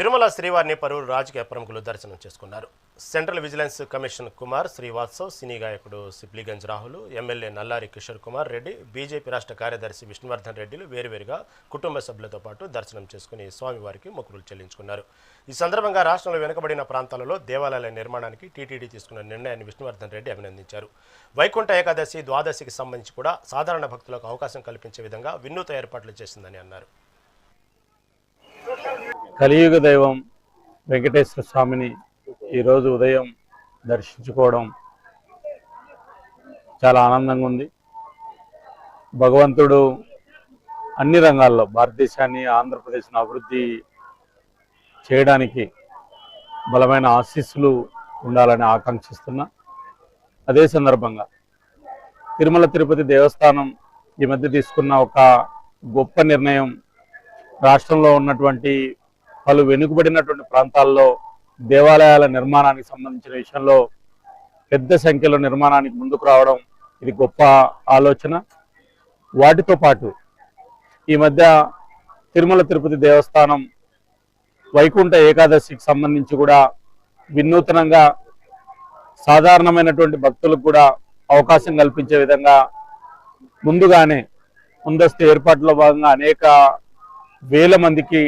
తిరుమల శ్రీవారిని పలువురు రాజకీయ ప్రముఖులు దర్శనం చేసుకున్నారు. Central vigilance commission Kumar Srivastav cine గాయకుడు సిప్లిగంజ్ రాహుల్ ఎమ్మెల్యే నల్లారి కిషోర్ కుమార్ రెడ్డి బీజేపీ రాష్ట్ర కార్యదర్శి విష్ణువర్ధన్ రెడ్డిలు వేరువేరుగా కుటుంబ సభ్యులతో పాటు దర్శనం చేసుకుని స్వామివారికి మొక్కులు చెల్లించుకున్నారు. ఈ సందర్భంగా రాష్ట్రంలో వెనుకబడిన ప్రాంతాలలో దేవాలయాల నిర్మాణానికి టీటీడీ తీసుకున్న నిర్ణయాన్ని విష్ణువర్ధన్ రెడ్డి అభినందించారు. వైకుంఠ ఏకాదశి ద్వాదశికి సంబంధించి కూడా సాధారణ భక్తులకు అవకాశం కల్పించే విధంగా వినూత ఏర్పాట్లు చేసిందని అన్నారు. కలియుగ దైవం వెంకటేశ్వర స్వామిని ఈరోజు ఉదయం దర్శించుకోవడం చాలా ఆనందంగా ఉంది. భగవంతుడు అన్ని రంగాల్లో భారతదేశాన్ని ఆంధ్రప్రదేశ్ను అభివృద్ధి చేయడానికి బలమైన ఆశీస్సులు ఉండాలని ఆకాంక్షిస్తున్నా. అదే సందర్భంగా తిరుమల తిరుపతి దేవస్థానం ఈ మధ్య తీసుకున్న ఒక గొప్ప నిర్ణయం రాష్ట్రంలో ఉన్నటువంటి పలు వెనుకబడినటువంటి ప్రాంతాల్లో దేవాలయాల నిర్మాణానికి సంబంధించిన విషయంలో పెద్ద సంఖ్యలో నిర్మాణానికి ముందుకు రావడం ఇది గొప్ప ఆలోచన. వాటితో పాటు ఈ మధ్య తిరుమల తిరుపతి దేవస్థానం వైకుంఠ ఏకాదశికి సంబంధించి కూడా వినూతనంగా సాధారణమైనటువంటి భక్తులకు కూడా అవకాశం కల్పించే విధంగా ముందుగానే ముందస్తు ఏర్పాట్లో భాగంగా అనేక వేల మందికి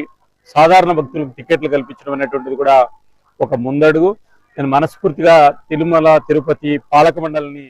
సాధారణ భక్తులకు టికెట్లు కల్పించడం అనేటువంటిది కూడా ఒక ముందడుగు. నేను మనస్ఫూర్తిగా తిరుమల తిరుపతి పాలక మండలిని